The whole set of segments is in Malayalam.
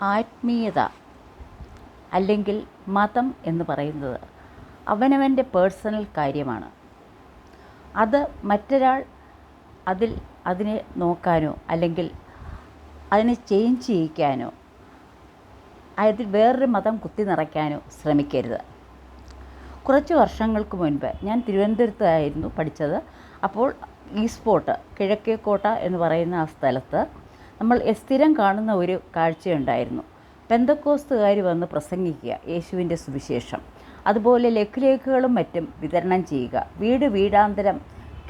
ആത്മീയത അല്ലെങ്കിൽ മതം എന്ന് പറയുന്നത് അവനവന്റെ പേഴ്സണൽ കാര്യമാണ്. അത് മറ്റൊരാൾ അതിൽ അതിനെ നോക്കാനോ അല്ലെങ്കിൽ അതിനെ ചേഞ്ച് ചെയ്യിക്കാനോ അതിൽ വേറൊരു മതം കുത്തി നിറയ്ക്കാനോ ശ്രമിക്കരുത്. കുറച്ച് വർഷങ്ങൾക്ക് മുൻപ് ഞാൻ തിരുവനന്തപുരത്തായിരുന്നു പഠിച്ചത്. അപ്പോൾ ഈ സ്പോട്ട് കിഴക്കേക്കോട്ട എന്ന് പറയുന്ന ആ സ്ഥലത്ത് നമ്മൾ സ്ഥിരം കാണുന്ന ഒരു കാഴ്ചയുണ്ടായിരുന്നു. പെന്തക്കോസ്തുകാർ വന്ന് പ്രസംഗിക്കുക യേശുവിന്റെ സുവിശേഷം. അതുപോലെ ലഘുലേഖകളും മറ്റും വിതരണം ചെയ്യുക. വീട് വീടാന്തരം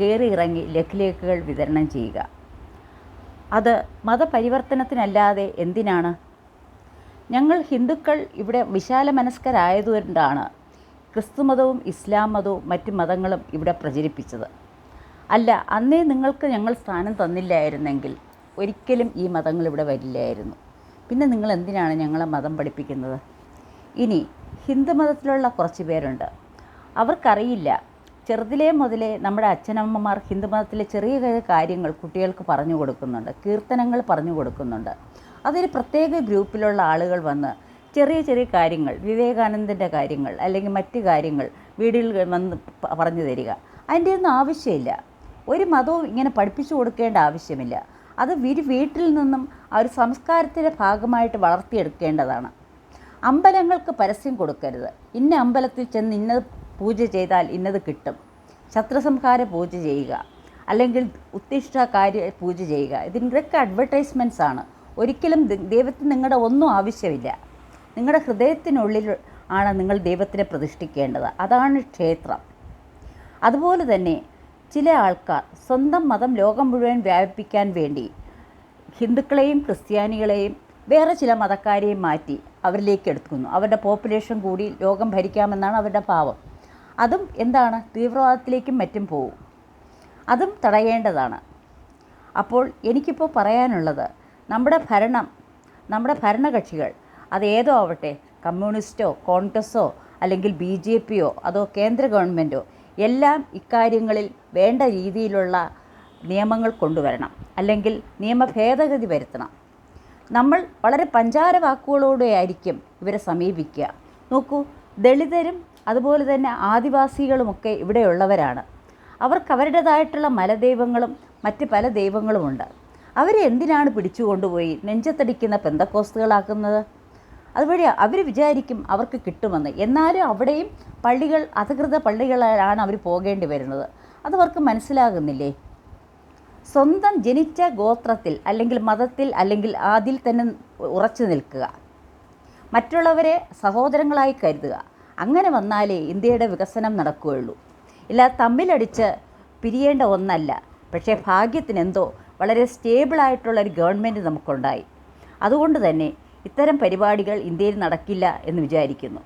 കയറി ഇറങ്ങി ലഘുലേഖകൾ വിതരണം ചെയ്യുക. അത് മതപരിവർത്തനത്തിനല്ലാതെ എന്തിനാണ്? ഞങ്ങൾ ഹിന്ദുക്കൾ ഇവിടെ വിശാല മനസ്കരായതുകൊണ്ടാണ് ക്രിസ്തുമതവും ഇസ്ലാം മതവും മറ്റു മതങ്ങളും ഇവിടെ പ്രചരിപ്പിച്ചത്. അല്ല അന്നേ നിങ്ങൾക്ക് ഞങ്ങൾ സ്ഥാനം തന്നില്ലായിരുന്നെങ്കിൽ ഒരിക്കലും ഈ മതങ്ങൾ ഇവിടെ വരില്ലായിരുന്നു. പിന്നെ നിങ്ങൾ എന്തിനാണ് ഞങ്ങളെ മതം പഠിപ്പിക്കുന്നത്? ഇനി ഹിന്ദു മതത്തിലുള്ള കുറച്ച് പേരുണ്ട്. അവർക്കറിയില്ല ചെറുതിലേ മുതലേ നമ്മുടെ അച്ഛനമ്മമാർ ഹിന്ദുമതത്തിലെ ചെറിയ ചെറിയ കാര്യങ്ങൾ കുട്ടികൾക്ക് പറഞ്ഞു കൊടുക്കുന്നുണ്ട് കീർത്തനങ്ങൾ പറഞ്ഞു കൊടുക്കുന്നുണ്ട്. അതൊരു പ്രത്യേക ഗ്രൂപ്പിലുള്ള ആളുകൾ വന്ന് ചെറിയ ചെറിയ കാര്യങ്ങൾ വിവേകാനന്ദന്റെ കാര്യങ്ങൾ അല്ലെങ്കിൽ മറ്റ് കാര്യങ്ങൾ വീടുകളിൽ വന്ന് പറഞ്ഞു തരിക. അതിന്റെ ഒന്നും ആവശ്യമില്ല. ഒരു മതവും ഇങ്ങനെ പഠിപ്പിച്ചു കൊടുക്കേണ്ട ആവശ്യമില്ല. അത് വീട് വീട്ടിൽ നിന്നും ആ ഒരു സംസ്കാരത്തിന്റെ ഭാഗമായിട്ട് വളർത്തിയെടുക്കേണ്ടതാണ്. അമ്പലങ്ങൾക്ക് പരസ്യം കൊടുക്കരുത്. ഇന്ന അമ്പലത്തിൽ ചെന്ന് ഇന്നത് പൂജ ചെയ്താൽ ഇന്നത് കിട്ടും. ശത്രുസംഹാര പൂജ ചെയ്യുക. അല്ലെങ്കിൽ ഉത്തിഷ്ഠ കാര്യ പൂജ ചെയ്യുക. ഇതിന്റെയൊക്കെ അഡ്വർടൈസ്മെന്റ്സ് ആണ്. ഒരിക്കലും ദൈവത്തിന് നിങ്ങളുടെ ഒന്നും ആവശ്യമില്ല. നിങ്ങളുടെ ഹൃദയത്തിനുള്ളിൽ ആണ് നിങ്ങൾ ദൈവത്തിനെ പ്രതിഷ്ഠിക്കേണ്ടത്. അതാണ് ക്ഷേത്രം. അതുപോലെ തന്നെ ചില ആൾക്കാർ സ്വന്തം മതം ലോകം മുഴുവൻ വ്യാപിപ്പിക്കാൻ വേണ്ടി ഹിന്ദുക്കളെയും ക്രിസ്ത്യാനികളെയും വേറെ ചില മതക്കാരെയും മാറ്റി അവരിലേക്ക് എടുക്കുന്നു അവരുടെ പോപ്പുലേഷൻ കൂടി ലോകം ഭരിക്കാമെന്നാണ് അവരുടെ ഭാവം. അതും എന്താണ്? തീവ്രവാദത്തിലേക്കും മറ്റും പോകും. അതും തടയേണ്ടതാണ്. അപ്പോൾ എനിക്കിപ്പോൾ പറയാനുള്ളത് നമ്മുടെ ഭരണം നമ്മുടെ ഭരണകക്ഷികൾ അത് ഏതോ ആവട്ടെ കമ്മ്യൂണിസ്റ്റോ കോൺഗ്രസ്സോ അല്ലെങ്കിൽ ബി ജെ പിയോ അതോ കേന്ദ്ര ഗവൺമെന്റോ എല്ലാം ഇക്കാര്യങ്ങളിൽ വേണ്ട രീതിയിലുള്ള നിയമങ്ങൾ കൊണ്ടുവരണം. അല്ലെങ്കിൽ നിയമ ഭേദഗതി വരുത്തണം. നമ്മൾ വളരെ പഞ്ചാര വാക്കുകളോടെ ആയിരിക്കും ഇവരെ സമീപിക്കുക. നോക്കൂ ദളിതരും അതുപോലെ തന്നെ ആദിവാസികളുമൊക്കെ ഇവിടെയുള്ളവരാണ്. അവർക്ക് അവരുടേതായിട്ടുള്ള മലദൈവങ്ങളും മറ്റ് പല ദൈവങ്ങളുമുണ്ട്. അവരെ എന്തിനാണ് പിടിച്ചു നെഞ്ചത്തടിക്കുന്ന പെന്തക്കോസ്തുകളാക്കുന്നത്? അതുവഴി അവർ വിചാരിക്കും അവർക്ക് കിട്ടുമെന്ന്. എന്നാലും അവിടെയും പള്ളികൾ അധികൃത പള്ളികളാണ് അവർ പോകേണ്ടി വരുന്നത്. അതവർക്ക് മനസ്സിലാകുന്നില്ലേ? സ്വന്തം ജനിച്ച ഗോത്രത്തിൽ അല്ലെങ്കിൽ മതത്തിൽ അല്ലെങ്കിൽ അതിൽ തന്നെ ഉറച്ചു നിൽക്കുക. മറ്റുള്ളവരെ സഹോദരങ്ങളായി കരുതുക. അങ്ങനെ വന്നാലേ ഇന്ത്യയുടെ വികസനം നടക്കുകയുള്ളൂ. ഇല്ല തമ്മിലടിച്ച് പിരിയേണ്ട ഒന്നല്ല. പക്ഷേ ഭാഗ്യത്തിനെന്തോ വളരെ സ്റ്റേബിളായിട്ടുള്ളൊരു ഗവൺമെന്റ് നമുക്കുണ്ടായി. അതുകൊണ്ട് തന്നെ ഇത്തരം പരിപാടികൾ ഇന്ത്യയിൽ നടക്കില്ല എന്ന് വിചാരിക്കുന്നു.